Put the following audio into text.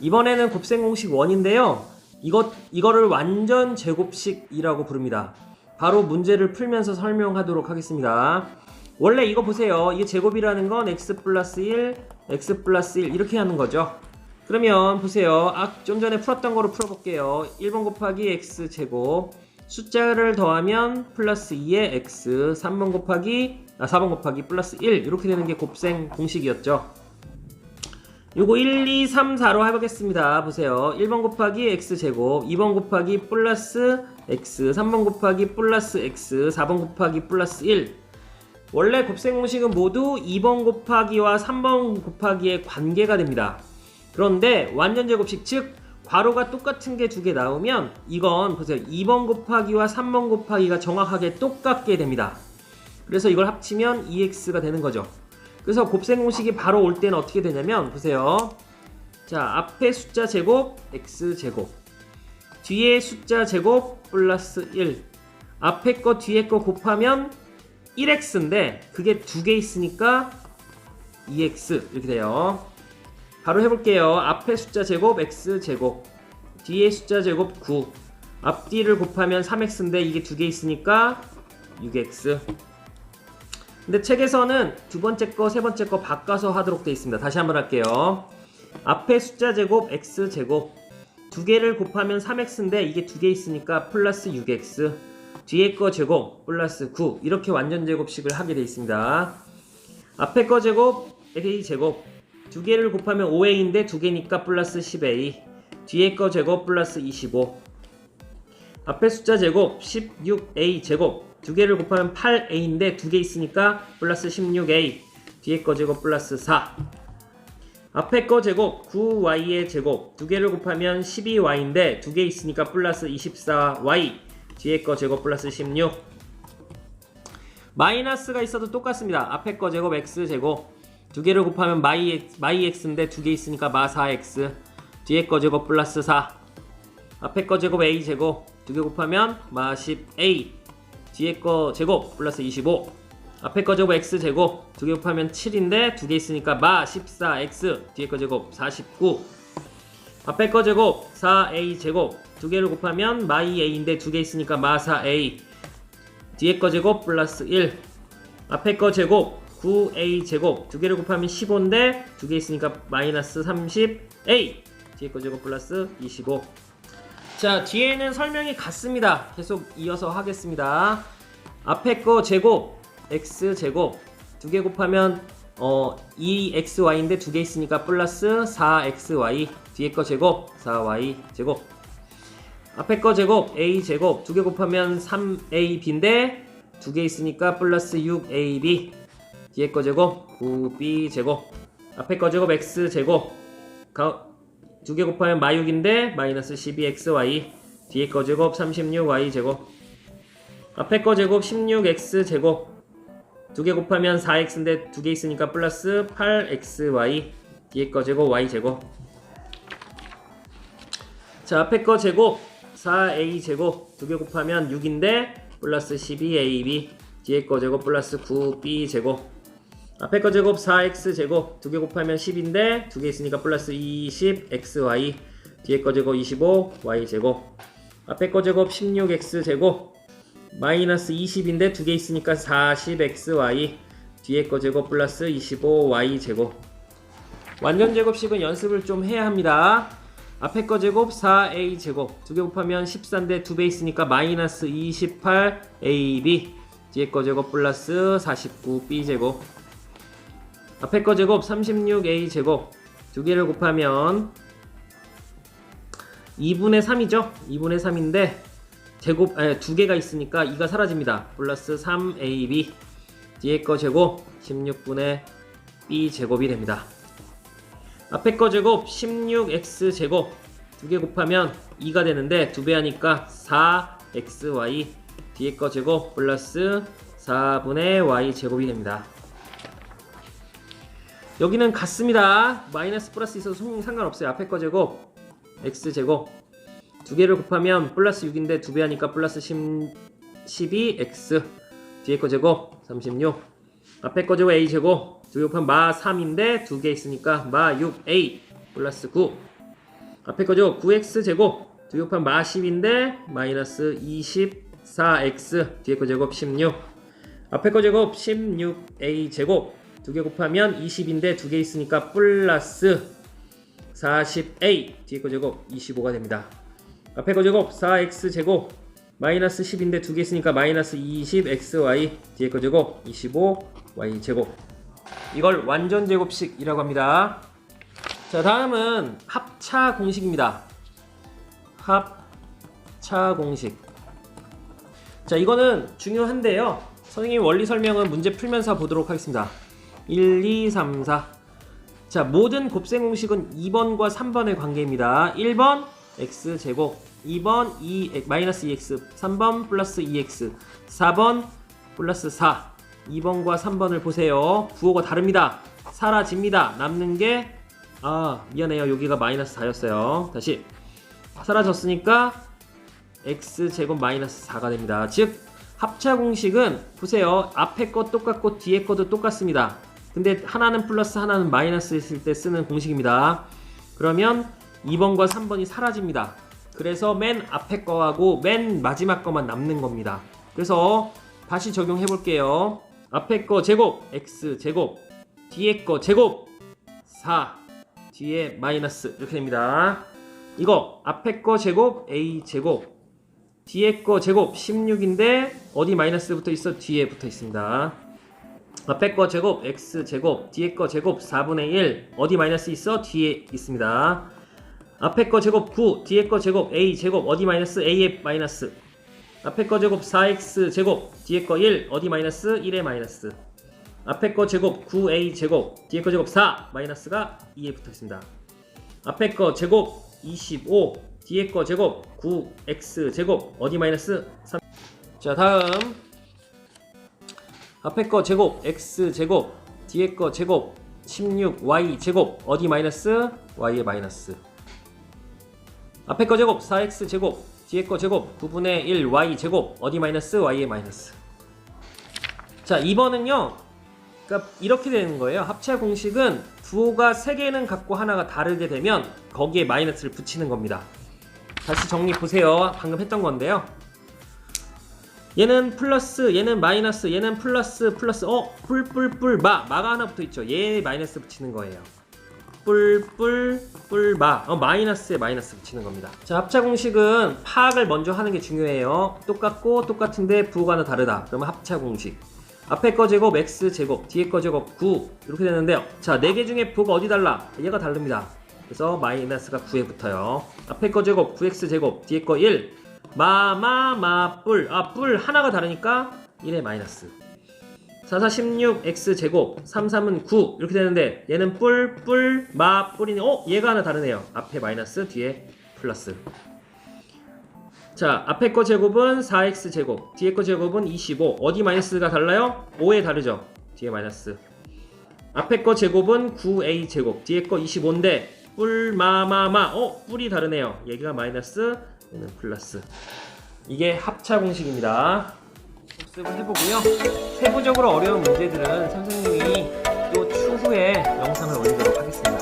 이번에는 곱셈 공식 1인데요. 이것, 이거를 완전 제곱식이라고 부릅니다. 바로 문제를 풀면서 설명하도록 하겠습니다. 원래 이거 보세요. 이게 제곱이라는 건 x 플러스 1, x 플러스 1 이렇게 하는 거죠. 그러면 보세요. 아, 좀 전에 풀었던 거로 풀어볼게요. 1번 곱하기 x 제곱 숫자를 더하면 플러스 2의 x 3번 곱하기 아 4번 곱하기 플러스 1 이렇게 되는 게 곱셈 공식이었죠. 요거 1, 2, 3, 4로 해보겠습니다. 보세요. 1번 곱하기 x 제곱, 2번 곱하기 플러스 x, 3번 곱하기 플러스 x, 4번 곱하기 플러스 1. 원래 곱셈 공식은 모두 2번 곱하기와 3번 곱하기의 관계가 됩니다. 그런데 완전 제곱식 즉 괄호가 똑같은 게 두 개 나오면 이건 보세요. 2번 곱하기와 3번 곱하기가 정확하게 똑같게 됩니다. 그래서 이걸 합치면 2x가 되는 거죠. 그래서 곱셈 공식이 바로 올 때는 어떻게 되냐면 보세요. 자, 앞에 숫자 제곱 x 제곱. 뒤에 숫자 제곱 플러스 1. 앞에 거 뒤에 거 곱하면 1x인데 그게 두 개 있으니까 2x 이렇게 돼요. 바로 해볼게요. 앞에 숫자 제곱 x 제곱. 뒤에 숫자 제곱 9. 앞뒤를 곱하면 3x인데 이게 두 개 있으니까 6x. 근데 책에서는 두 번째 거, 세 번째 거 바꿔서 하도록 되어 있습니다. 다시 한번 할게요. 앞에 숫자 제곱 x 제곱. 두 개를 곱하면 3x인데 이게 두 개 있으니까 플러스 6x 뒤에 거 제곱 플러스 9 이렇게 완전 제곱식을 하게 되어 있습니다. 앞에 거 제곱 a 제곱. 두 개를 곱하면 5a인데 두 개니까 플러스 10a 뒤에 거 제곱 플러스 25 앞에 숫자 제곱 16a 제곱 두 개를 곱하면 8a인데 두 개 있으니까 플러스 16a 뒤에 거 제곱 플러스 4 앞에 거 제곱 9y의 제곱. 두 개를 곱하면 12y인데 두 개 있으니까 플러스 24y 뒤에 거 제곱 플러스 16 마이너스가 있어도 똑같습니다. 앞에 거 제곱 x 제곱. 두 개를 곱하면 마이, 마이 x인데 두 개 있으니까 마 4x 뒤에 거 제곱 플러스 4 앞에 거 제곱 a 제곱. 두 개 곱하면 마 10a 뒤에 거 제곱 플러스 25 앞에 거 제곱 x 제곱 두 개 곱하면 7인데 두 개 있으니까 마 14x 뒤에 거 제곱 49 앞에 거 제곱 4a 제곱 두 개를 곱하면 마 2a인데 두 개 있으니까 마 4a 뒤에 거 제곱 플러스 1 앞에 거 제곱 9a 제곱 두 개를 곱하면 15인데 두 개 있으니까 마이너스 30a 뒤에 거 제곱 플러스 25 자, 뒤에는 설명이 같습니다. 계속 이어서 하겠습니다. 앞에 거 제곱, x 제곱, 두 개 곱하면 어, 2xy인데 두 개 있으니까 플러스 4xy, 뒤에 거 제곱, 4y 제곱. 앞에 거 제곱, a 제곱, 두 개 곱하면 3ab인데 두 개 있으니까 플러스 6ab, 뒤에 거 제곱, 9b 제곱. 앞에 거 제곱, x 제곱, 가, 두 개 곱하면 마6인데 마이너스 12xy 뒤에 거 제곱 36y 제곱. 앞에 거 제곱 16x 제곱. 두 개 곱하면 4x인데 두 개 있으니까 플러스 8xy 뒤에 거 제곱 y 제곱. 자 앞에 거 제곱 4a 제곱. 두 개 곱하면 6인데 플러스 12ab 뒤에 거 제곱 플러스 9b 제곱 앞에 거 제곱 4x 제곱 두 개 곱하면 10인데 두 개 있으니까 플러스 20xy 뒤에 거 제곱 25y 제곱. 앞에 거 제곱 16x 제곱 마이너스 20인데 두 개 있으니까 40xy 뒤에 거 제곱 플러스 25y 제곱. 완전 제곱식은 연습을 좀 해야 합니다. 앞에 거 제곱 4a 제곱 두 개 곱하면 14인데 두 배 있으니까 마이너스 28ab 뒤에 거 제곱 플러스 49b 제곱 앞에 거 제곱 36a 제곱 두 개를 곱하면 2분의 3이죠. 2분의 3인데 제곱 아니, 두 개가 있으니까 2가 사라집니다. 플러스 3ab 뒤에 거 제곱 16분의 b 제곱이 됩니다. 앞에 거 제곱 16x 제곱 두 개 곱하면 2가 되는데 두 배 하니까 4xy 뒤에 거 제곱 플러스 4분의 y 제곱이 됩니다. 여기는 같습니다. 마이너스 플러스 있어도 송- 상관없어요. 앞에 거 제곱 x 제곱. 두 개를 곱하면 플러스 6인데 두 배 하니까 플러스 10, 12x 뒤에 거 제곱 36 앞에 거 제곱 a 제곱. 두 개 곱하면 마 3인데 두 개 있으니까 마 6a 플러스 9 앞에 거죠 9x 제곱. 두 개 곱하면 마 10인데 마이너스 24x 뒤에 거 제곱 16 앞에 거 제곱 16a 제곱 두 개 곱하면 20인데 두 개 있으니까 플러스 40a 뒤에 거 제곱 25가 됩니다. 앞에 거 제곱 4x 제곱 마이너스 10인데 두 개 있으니까 마이너스 20xy 뒤에 거 제곱 25y 제곱 이걸 완전 제곱식이라고 합니다. 자 다음은 합차 공식입니다. 합차 공식. 자 이거는 중요한데요. 선생님 원리 설명은 문제 풀면서 보도록 하겠습니다. 1, 2, 3, 4. 자 모든 곱셈 공식은 2번과 3번의 관계입니다. 1번 x 제곱, 2번 2 마이너스 2x, 3번 플러스 2x, 4번 플러스 4. 2번과 3번을 보세요. 부호가 다릅니다. 사라집니다. 남는 게 아, 미안해요. 여기가 마이너스 4였어요. 다시. 사라졌으니까 x 제곱 마이너스 4가 됩니다. 즉 합차 공식은 보세요. 앞에 거 똑같고 뒤에 거도 똑같습니다. 근데 하나는 플러스 하나는 마이너스 있을 때 쓰는 공식입니다. 그러면 2번과 3번이 사라집니다. 그래서 맨 앞에 거하고 맨 마지막 거만 남는 겁니다. 그래서 다시 적용해 볼게요. 앞에 거 제곱 x 제곱 뒤에 거 제곱 4 뒤에 마이너스 이렇게 됩니다. 이거 앞에 거 제곱 a 제곱 뒤에 거 제곱 16인데 어디 마이너스 붙어 있어? 뒤에 붙어 있습니다. 앞에 거 제곱 x 제곱 뒤에 거 제곱 4분의 1 어디 마이너스 있어? 뒤에 있습니다. 앞에 거 제곱 9 뒤에 거 제곱 a 제곱 어디 마이너스 a에 마이너스 앞에 거 제곱 4x 제곱 뒤에 거 1 어디 마이너스 1에 마이너스 앞에 거 제곱 9a 제곱 뒤에 거 제곱 4 마이너스가 2에 붙어 있습니다. 앞에 거 제곱 25 뒤에 거 제곱 9x 제곱 어디 마이너스 3. 자 다음 앞에 거 제곱 x 제곱 뒤에 거 제곱 16y 제곱. 어디 마이너스? Y에 마이너스. 앞에 거 제곱 4x 제곱 뒤에 거 제곱 9분의 1y 제곱. 어디 마이너스? Y에 마이너스. 자 2번은요. 그러니까 이렇게 되는 거예요. 합차 공식은 부호가 3개는 갖고 하나가 다르게 되면 거기에 마이너스를 붙이는 겁니다. 다시 정리 보세요. 방금 했던 건데요 얘는 플러스 얘는 마이너스 얘는 플러스 플러스 어? 뿔뿔뿔 마. 마가 하나 붙어 있죠. 얘 마이너스 붙이는 거예요. 뿔뿔뿔 마. 어, 마이너스에 마이너스 붙이는 겁니다. 자 합차 공식은 파악을 먼저 하는 게 중요해요. 똑같고 똑같은데 부호가 하나 다르다. 그러면 합차 공식. 앞에 거 제곱 x 제곱 뒤에 거 제곱 9 이렇게 되는데요. 자 4개 중에 부호가 어디 달라? 얘가 다릅니다. 그래서 마이너스가 9에 붙어요. 앞에 거 제곱 9x 제곱 뒤에 거 1 마마마 뿔. 아, 뿔 하나가 다르니까 1에 마이너스. 44 16 x 제곱 33은 9 이렇게 되는데 얘는 뿔, 뿔, 마, 뿔이네. 어, 얘가 하나 다르네요. 앞에 마이너스, 뒤에 플러스. 자, 앞에 거 제곱은 4x 제곱, 뒤에 거 제곱은 25. 어디 마이너스가 달라요? 5에 다르죠. 뒤에 마이너스. 앞에 거 제곱은 9a 제곱, 뒤에 거 25인데 뿔, 마, 마, 마. 어, 뿔이 다르네요. 얘가 마이너스, 얘는 플러스. 이게 합차 공식입니다. 복습을 해보고요. 세부적으로 어려운 문제들은 선생님이 또 추후에 영상을 올리도록 하겠습니다.